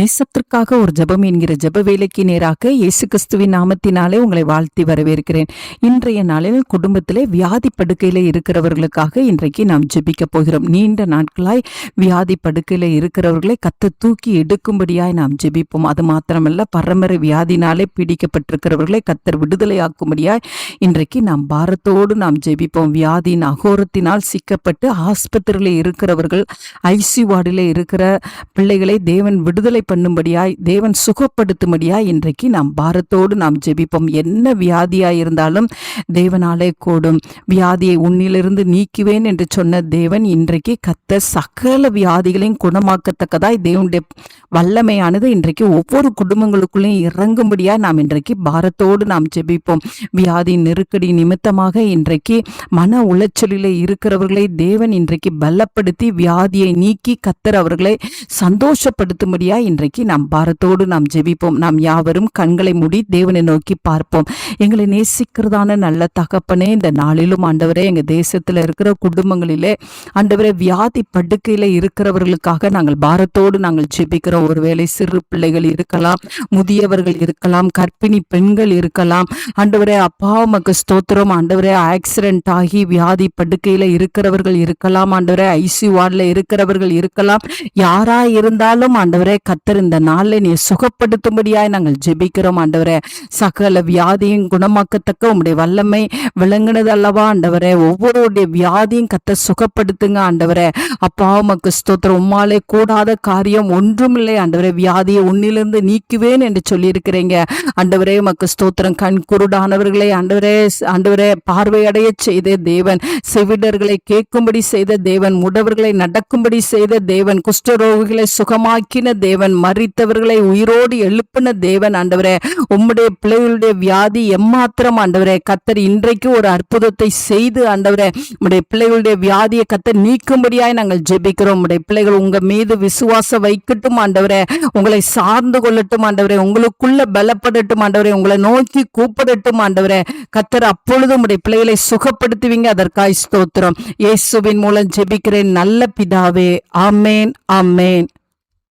நேசத்திற்காக ஒரு ஜெபம் என்கிற ஜப வேலைக்கு நேராக இயேசு கிறிஸ்துவின் நாமத்தினாலே உங்களை வாழ்த்தி வரவேற்கிறேன். இன்றைய நாளில் குடும்பத்திலே வியாதி படுக்கையில இருக்கிறவர்களுக்காக இன்றைக்கு நாம் ஜெபிக்க போகிறோம். நீண்ட நாட்களாய் வியாதி படுக்கையில இருக்கிறவர்களை கத்த தூக்கி எடுக்கும்படியாய் நாம் ஜெபிப்போம். அது மாத்திரமல்ல பரம்பரை வியாதினாலே பீடிக்கப்பட்டிருக்கிறவர்களை கத்தர் விடுதலையாக்கும்படியாய் இன்றைக்கு நாம் பாரத்தோடு நாம் ஜெபிப்போம். வியாதியின் அகோரத்தினால் சிக்கப்பட்டு ஆஸ்பத்திரியில் இருக்கிறவர்கள் ஐசி வார்டில் இருக்கிற பிள்ளைகளை தேவன் விடுதலை பண்ணும்படியாய் தேவன் சுகப்படுத்தும்படியாய் இன்றைக்கு நாம் பாரத்தோடு நாம் ஜெபிப்போம். என்ன வியாதியாய் இருந்தாலும் தேவனாலே கூடும். வியாதியை உன்னிலிருந்து நீக்குவேன் என்று சொன்ன தேவன் இன்றைக்கு கத்த சகல வியாதிகளையும் குணமாக்கத்தக்கதாய் தேவனுடைய வல்லமையானது இன்றைக்கு ஒவ்வொரு குடும்பங்களுக்குள்ளேயும் இறங்கும்படியாய் நாம் இன்றைக்கு பாரத்தோடு நாம் ஜெபிப்போம். வியாதி நெருக்கடி நிமித்தமாக இன்றைக்கு மன உளைச்சலில் இருக்கிறவர்களை தேவன் இன்றைக்கு பலப்படுத்தி வியாதியை நீக்கி கத்தர் அவர்களை சந்தோஷப்படுத்தும்படியா இன்றைக்கு நாம் பாரத்தோடு நாம் ஜெபிப்போம். நாம் யாவரும் கண்களை மூடி தேவனை நோக்கி பார்ப்போம். எங்களை நேசிக்கிறதான நல்ல தகப்பனே இந்த நாளிலும் ஆண்டவரே எங்கள் தேசத்தில் இருக்கிற குடும்பங்களிலே ஆண்டவரே வியாதி படுக்கையில் இருக்கிறவர்களுக்காக நாங்கள் பாரத்தோடு நாங்கள் ஜெபிக்கிறோம். ஒருவேளை சிறு பிள்ளைகள் இருக்கலாம் முதியவர்கள் இருக்கலாம் கர்ப்பிணி பெண்கள் இருக்கலாம். ஆண்டவரே அப்பா உமக்கு ஸ்தோத்திரம். ஆண்டவரே ஆக்சிடென்ட் ஆகி வியாதி படுக்கையில் இருக்கிறவர்கள் இருக்கலாம். ஆண்டவரே ஐசி வார்டில் இருக்கிறவர்கள் இருக்கலாம். யாரா இருந்தாலும் ஆண்டவரே கத்தர் இந்த நாளில் நீ சுகப்படுத்தும்படியாய் நாங்கள் ஜெபிக்கிறோம் ஆண்டவரே. சகல வியாதியும் குணமாக்கத்தக்க உம்முடைய வல்லமை விளங்குனது அல்லவா ஆண்டவரே. ஒவ்வொருடைய வியாதியும் கத்த சுகப்படுத்துங்க ஆண்டவரே. அப்பா உமக்கு ஸ்தோத்திரம். உம்மாலே கூடாத காரியம் ஒன்றுமில்லை ஆண்டவரே. வியாதியை உன்னிலிருந்து நீக்குவேன் என்று சொல்லியிருக்கிறீங்க. ஆண்டவரே உமக்கு ஸ்தோத்திரம். கண் குருடானவர்களை ஆண்டவரே. ஆண்டவரே பார்வையடைய செய்த தேவன் செவிடர்களை கேட்கும்படி செய்த தேவன் முடவர்களை நடக்கும்படி செய்த தேவன் குஷ்டரோகிகளை சுகமாக்கின தேவன் மறித்தவர்களை உயிரோடு எழுப்பின தேவன் ஆண்டவரே உம்முடைய பிள்ளைகளுடைய வியாதி எம்மாத்திரம் ஆண்டவரே கத்தர் இன்றைக்கு ஒரு அற்புதத்தை செய்து ஆண்டவரே உம்முடைய பிள்ளைகளுடைய வியாதியை கத்தர் நீக்கும்படியாய் நாங்கள் ஜெபிக்கிறோம். உம்முடைய பிள்ளைகள் உங்க மீது விசுவாசம் வைக்கட்டும் ஆண்டவரே உங்களை சார்ந்து கொள்ளட்டும் ஆண்டவரே உங்களுக்குள்ள பலப்படட்டும் ஆண்டவரே உங்களை நோக்கி கூப்பிடட்டும் ஆண்டவரே. கத்தர் அப்பொழுது உம்முடைய பிள்ளைகளை சுகப்படுத்துவீங்க. அதற்காய் ஸ்தோத்திரம். இயேசுவின் மூலம் ஜெபிக்கிறேன். நல்ல பிதாவே. ஆமேன் ஆமேன்.